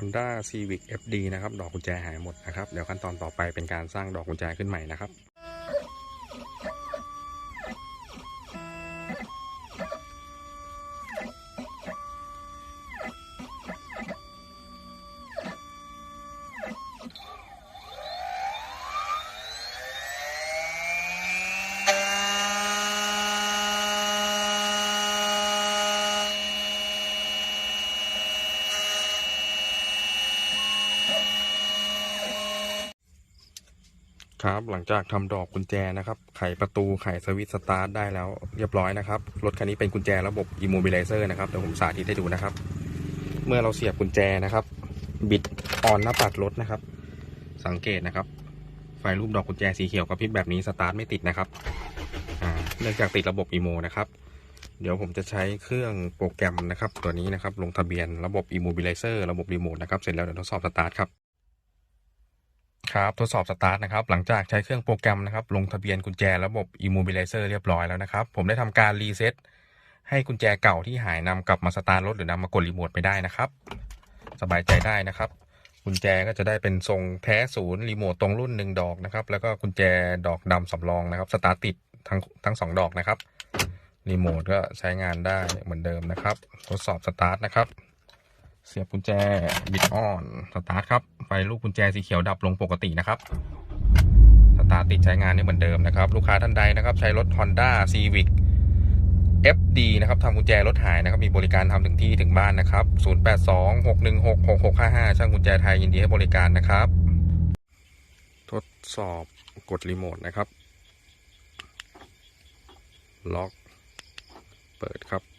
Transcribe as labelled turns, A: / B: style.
A: Honda Civic FD นะครับ ดอกกุญแจหายหมดนะครับ เดี๋ยวขั้นตอนต่อไปเป็นการสร้างดอกกุญแจขึ้นใหม่นะครับ ครับหลังจากทำดอกกุญแจนะครับ ไขประตูไขสวิตสตาร์ทได้แล้วเรียบร้อยนะครับ รถคันนี้เป็นกุญแจระบบ Immobilizer นะครับเดี๋ยวผมสาธิตให้ดูนะครับ เมื่อเราเสียบกุญแจนะครับ บิดออนหน้าปัดรถนะครับ สังเกตนะครับ ไฟรูปดอกกุญแจสีเขียวกระพริบแบบนี้สตาร์ทไม่ติดนะครับเนื่องจากติดระบบ Imo นะครับ เดี๋ยวผมจะใช้เครื่องโปรแกรมนะครับ ตัวนี้นะครับ ลงทะเบียนระบบ Immobilizer ระบบรีโมทนะครับเสร็จแล้วเดี๋ยวทดสอบสตาร์ทครับ ครับทดสอบสตาร์ทนะครับหลังจากใช้เครื่องโปรแกรมนะครับลงทะเบียนกุญแจระบบ Immobilizer เรียบร้อยแล้วนะครับ ผมได้ทำการรีเซ็ตให้กุญแจเก่าที่หายนำกลับมาสตาร์ทรถหรือนำมากดรีโมทไปได้นะครับ สบายใจได้นะครับ กุญแจก็จะได้เป็นทรงแท้ศูนย์รีโมทตรงรุ่นหนึ่งดอกนะครับแล้วก็กุญแจดอกดำสำรองนะครับสตาร์ทติดทั้งทั้งสองดอกนะครับรีโมทก็ใช้งานได้เหมือนเดิมนะครับ ทดสอบสตาร์ทนะครับ เสียบกุญแจบิดออนสตาร์ทครับ ไฟลูกกุญแจสีเขียวดับลงปกตินะครับสตาร์ติดใช้งานได้เหมือนเดิมนะครับ ลูกค้าท่านใดนะครับ ใช้รถ Honda Civic FD นะครับทำกุญแจรถหายนะครับ มีบริการทำถึงที่ถึงบ้านนะครับ 0826166655 ช่างกุญแจไทยยินดีให้บริการนะครับ ทดสอบกดรีโมทนะครับ ล็อก เปิดครับ